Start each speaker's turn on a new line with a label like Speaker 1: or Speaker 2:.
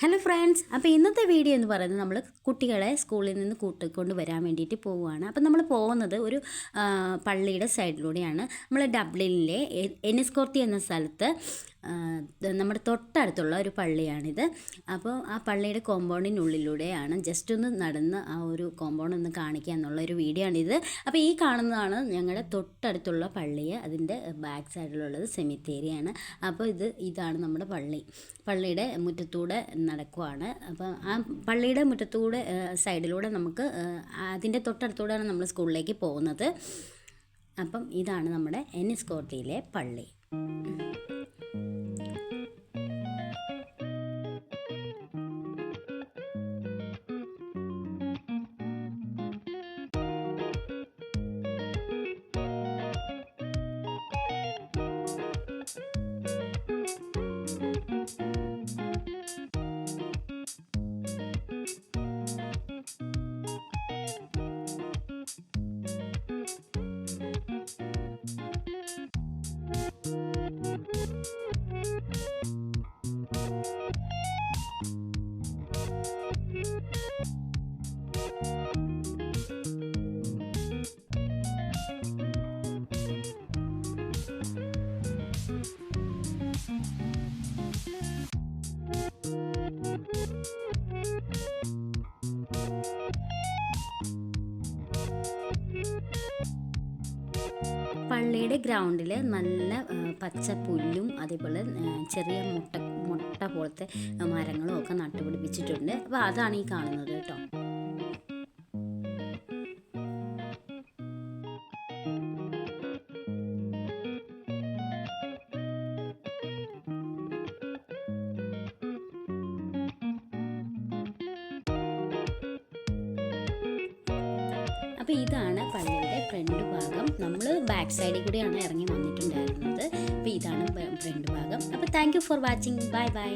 Speaker 1: Hello friends അപ്പോൾ ഇന്നത്തെ video എന്ന് പറയുന്നത് നമ്മൾ കുട്ടികളെ സ്കൂളിൽ നിന്ന് കൂട്ടിക്കൊണ്ട് വരാൻ വേണ്ടിയിട്ട് പോവുകയാണ്. അപ്പോൾ നമ്മൾ പോകുന്നത് ഒരു പള്ളിയുടെ സൈഡിലൂടെയാണ് നമ്മൾ ഡബ്ലിനിലെ എനിസ്കോർത്തി എന്ന സ്ഥലത്ത് നമ്മുടെ തൊട്ടടുത്തുള്ള ഒരു പള്ളിയാണിത്. അപ്പോൾ ആ പള്ളിയുടെ കോമ്പൗണ്ടിനുള്ളിലൂടെയാണ് ജസ്റ്റ് ഒന്ന് നടന്ന് ആ ഒരു കോമ്പൗണ്ട് ഒന്ന് കാണിക്കുക എന്നുള്ള ഒരു വീഡിയോ ആണിത്. അപ്പോൾ ഈ കാണുന്നതാണ് ഞങ്ങളുടെ തൊട്ടടുത്തുള്ള പള്ളി അതിന്റെ ബാക്ക് സൈഡിലുള്ളത് സെമിത്തേരിയാണ് അപ്പോൾ ഇത് ഇതാണ് നമ്മുടെ പള്ളി. പള്ളിയുടെ മുറ്റത്തൂടെ നടക്കുവാണ്. അപ്പോൾ ആ പള്ളിയുടെ മുറ്റത്തൂടെ സൈഡിലൂടെ നമുക്ക് അതിന്റെ തൊട്ടടുത്തൂടെയാണ് നമ്മൾ സ്കൂളിലേക്ക് പോകുന്നത്. അപ്പം ഇതാണ് നമ്മുടെ എൻ എസ് കോട്ടയിലെ പള്ളി. thank you പള്ളിയുടെ ഗ്രൗണ്ടിൽ നല്ല പച്ച പുല്ലും അതേപോലെ ചെറിയ മുട്ട മുട്ട പോലത്തെ മരങ്ങളും ഒക്കെ നട്ടുപിടിപ്പിച്ചിട്ടുണ്ട്. അപ്പോൾ അതാണ് ഈ കാണുന്നത് കേട്ടോ. അപ്പോൾ ഇതാണ് പള്ളിയുടെ ഫ്രണ്ട് ഭാഗം. നമ്മൾ ബാക്ക് സൈഡിൽ കൂടിയാണ് ഇറങ്ങി വന്നിട്ടുണ്ടായിരുന്നത്. അപ്പോൾ ഇതാണ് ഫ്രണ്ട് ഭാഗം. അപ്പോൾ thank for watching bye bye